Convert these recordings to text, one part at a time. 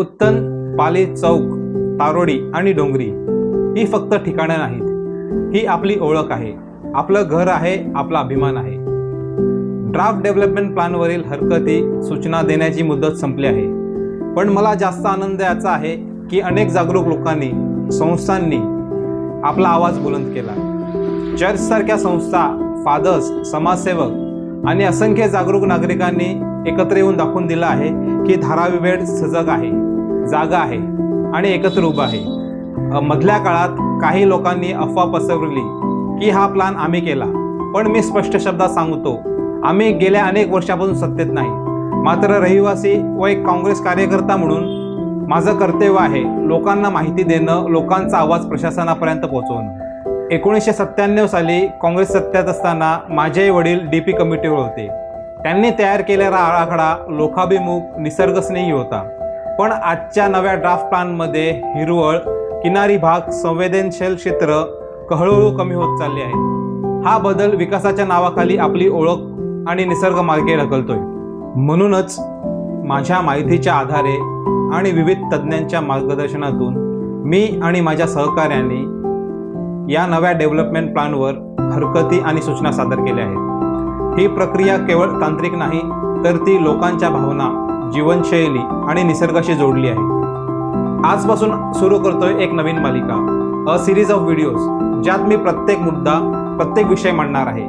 उत्तन पाले चौक तारोडी आणि डोंगरी ही फक्त ठिकाणं नाहीत. ही आपली ओळख आहे. आपलं घर आहे आपला अभिमान आहे. ड्राफ्ट डेव्हलपमेंट प्लॅनवरील हरकती सूचना देण्याची मुदत संपली आहे. पण मला जास्त आनंद याचा आहे की अनेक जागरूक लोकांनी संस्थांनी आपला आवाज बुलंद केला. चर्चसारख्या संस्था फादर्स समाजसेवक आणि असंख्य जागरूक नागरिकांनी एकत्र येऊन दाखवून दिलं आहे की धारावी वेळ सजग आहे जागा आहे आणि एकत्र उभं आहे. मधल्या काळात काही लोकांनी अफवा पसरवली की हा प्लान आम्ही केला. पण मी स्पष्ट शब्दात सांगतो आम्ही गेल्या अनेक वर्षापासून सत्तेत नाही. मात्र रहिवासी व एक काँग्रेस कार्यकर्ता म्हणून माझं कर्तव्य आहे लोकांना माहिती देणं लोकांचा आवाज प्रशासनापर्यंत पोहोचवणं. एकोणीसशे सत्त्याण्णव साली काँग्रेस सत्तेत असताना माझे वडील डी पी कमिटीवर होते. त्यांनी तयार केलेला आराखडा लोकाभिमुख निसर्गस्नेही होता. पण आजच्या नव्या ड्राफ्ट प्लानमध्ये हिरवळ किनारी भाग संवेदनशील क्षेत्र हळूहळू कमी होत चालले आहे. हा बदल विकासाच्या नावाखाली आपली ओळख आणि निसर्ग मार्गे ढकलतोय. म्हणूनच माझ्या माहितीच्या आधारे आणि विविध तज्ज्ञांच्या मार्गदर्शनातून मी आणि माझ्या सहकाऱ्यांनी या नव्या डेव्हलपमेंट प्लॅनवर हरकती आणि सूचना सादर केल्या आहेत. ही प्रक्रिया केवळ तांत्रिक नाही तर ती लोकांच्या भावना जीवनशैली आणि निसर्गाशी जोडली आहे. आजपासून सुरू करतोय एक नवीन मालिका अ सिरीज ऑफ व्हिडिओज ज्यात मी प्रत्येक मुद्दा प्रत्येक विषय मांडणार आहे.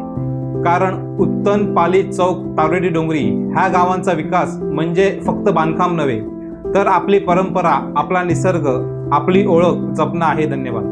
कारण उत्तन पाली चौक तारोडी डोंगरी ह्या गावांचा विकास म्हणजे फक्त बांधकाम नव्हे तर आपली परंपरा आपला निसर्ग आपली ओळख जपणं आहे. धन्यवाद.